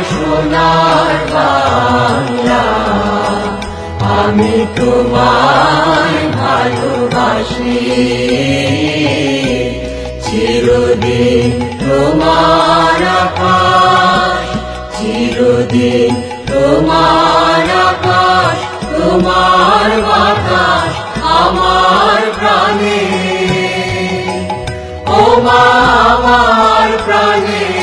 সোনার বাংলা। আমি তোমায় ভালোবাসি। চিরদিন তোমার চিরদিন তোমার তোমার বাতাস আমার প্রাণে। ও প্রাণে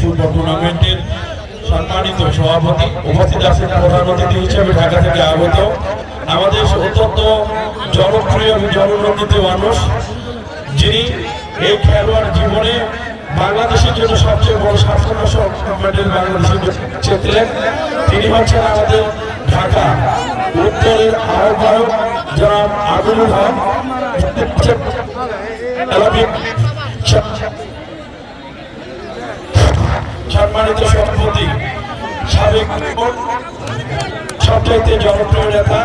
ফুটবল টুর্নামেন্টের সভাপতি উপস্থিত আছেন প্রধান অতিথি হিসেবে ঢাকা থেকে আগত আমাদের অত্যন্ত জনপ্রিয় এবং মানুষ, যিনি এই খেলোয়াড় জীবনে বাংলাদেশের জন্য সবচেয়ে বড় সাফল্য মেডেল বাংলাদেশের ক্ষেত্রে তিনি হচ্ছেন আমাদের ঢাকা উত্তরের আহ্বায়ক জনাব আমিনুল হক। সম্মানিত সভাপতি সাবেক সবচাইতে জনপ্রিয় নেতা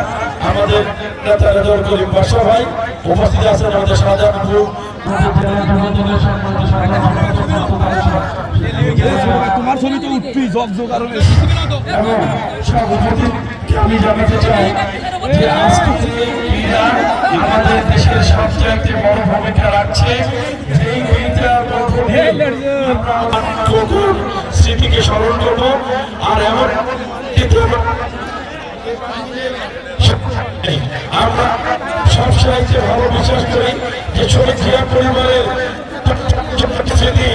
আমাদের নেতা রেজর করিম বাসা ভাই উপস্থিত আছেন আমাদের শাহজাহানপুর তোমার ছবি তো উঠবি জগ আমি জানাতে চাই যে আজকে যে ক্রীড়া আমাদের দেশের সবচাইতে বড় ভূমিকা রাখছে যেই ক্রীড়ার মধ্য দিয়ে আমরা স্মৃতিকে স্মরণ করব। আর এমন আমরা সবসময় যে ভালো বিশ্বাস করি, যে শহীদ জিয়া পরিবারের স্মৃতি